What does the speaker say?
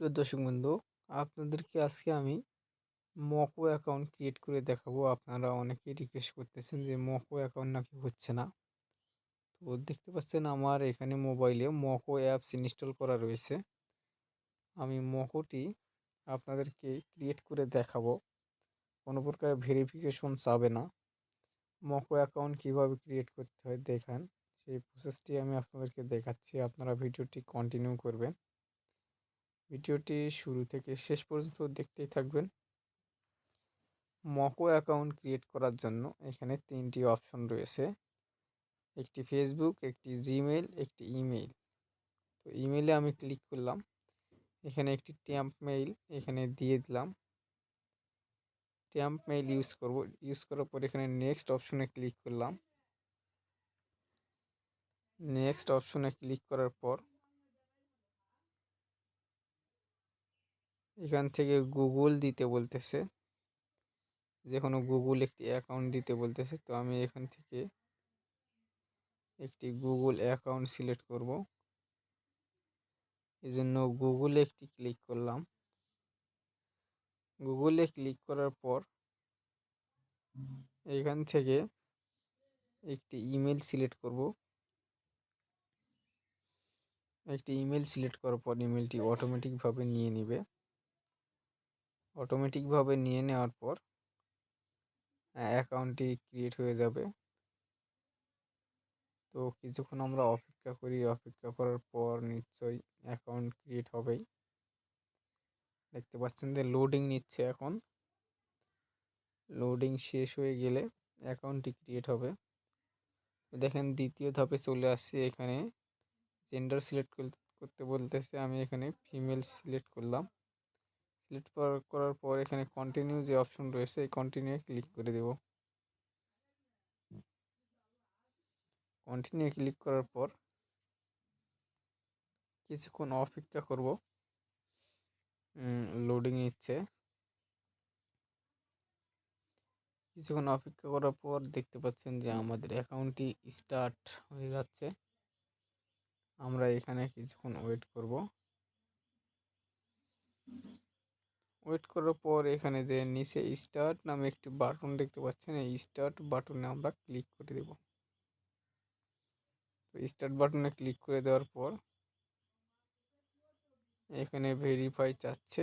প্রিয় দর্শক বন্ধু, আপনাদেরকে আজকে আমি মকো অ্যাকাউন্ট ক্রিয়েট করে দেখাবো। আপনারা অনেকেই রিকোয়েস্ট করতেছেন যে মকো অ্যাকাউন্ট নাকি হচ্ছে না। তো দেখতে পাচ্ছেন আমার এখানে মোবাইলে মকো অ্যাপস ইনস্টল করা রয়েছে। আমি মকোটি আপনাদেরকে ক্রিয়েট করে দেখাবো। কোনো প্রকার ভেরিফিকেশন চাবে না। মকো অ্যাকাউন্ট কীভাবে ক্রিয়েট করতে হয় দেখান। সেই প্রসেসটি আমি আপনাদেরকে দেখাচ্ছি। আপনারা ভিডিওটি কন্টিনিউ করবেন। ভিডিওটি শুরু থেকে শেষ পর্যন্ত দেখতেই থাকবেন। মকো অ্যাকাউন্ট ক্রিয়েট করার জন্য এখানে তিনটি অপশন রয়েছে। একটি ফেসবুক একটি জিমেল একটি ইমেইল তো ইমেইলে আমি ক্লিক করলাম। এখানে একটি ট্যাম্প মেইল এখানে দিয়ে দিলাম। ট্যাম্প মেইল ইউজ করব। ইউজ করার পর এখানে নেক্সট অপশনে ক্লিক করলাম। নেক্সট অপশনে ক্লিক করার পর এখান থেকে গুগল দিতে বলতেছে। যে কোনো গুগল একটি অ্যাকাউন্ট দিতে বলতেছে। তো আমি এখান থেকে একটি গুগল অ্যাকাউন্ট সিলেক্ট করব। এই জন্য গুগলে একটি ক্লিক করলাম। গুগলে ক্লিক করার পর এখান থেকে একটি ইমেল সিলেক্ট করব। একটি ইমেল সিলেক্ট করার পর ইমেলটি অটোমেটিকভাবে নিয়ে নেবে। অটোমেটিকভাবে নিয়ে নেওয়ার পর অ্যাকাউন্টটি ক্রিয়েট হয়ে যাবে। তো কিছুক্ষণ আমরা অপেক্ষা করি, অপেক্ষা করার পর নিশ্চয়ই অ্যাকাউন্ট ক্রিয়েট হবেই। দেখতে পাচ্ছেন যে লোডিং নিচ্ছে এখন। লোডিং শেষ হয়ে গেলে অ্যাকাউন্টটি ক্রিয়েট হবে। দেখেন দ্বিতীয় ধাপে চলে আসছে এখানে। জেন্ডার সিলেক্ট করতে বলতেছে, আমি এখানে ফিমেল সিলেক্ট করলাম। সিলেক্ট করার পর এখানে কন্টিনিউ যে অপশন রয়েছে, এই কন্টিনিউ ক্লিক করে দেব। কন্টিনিউ ক্লিক করার পর কিছুক্ষণ অপেক্ষা করব। লোডিং নিচ্ছে। কিছুক্ষণ অপেক্ষা করার পর দেখতে পাচ্ছেন যে আমাদের অ্যাকাউন্টটি স্টার্ট হয়ে যাচ্ছে। আমরা এখানে কিছুক্ষণ ওয়েট করব। ওয়েট করার পর এখানে যে নিচে স্টার্ট নামে একটি বাটন দেখতে পাচ্ছেন। এই স্টার্ট বাটনে আমরা ক্লিক করে দেব। তো স্টার্ট বাটনে ক্লিক করে দেওয়ার পর এখানে ভেরিফাই চাচ্ছে।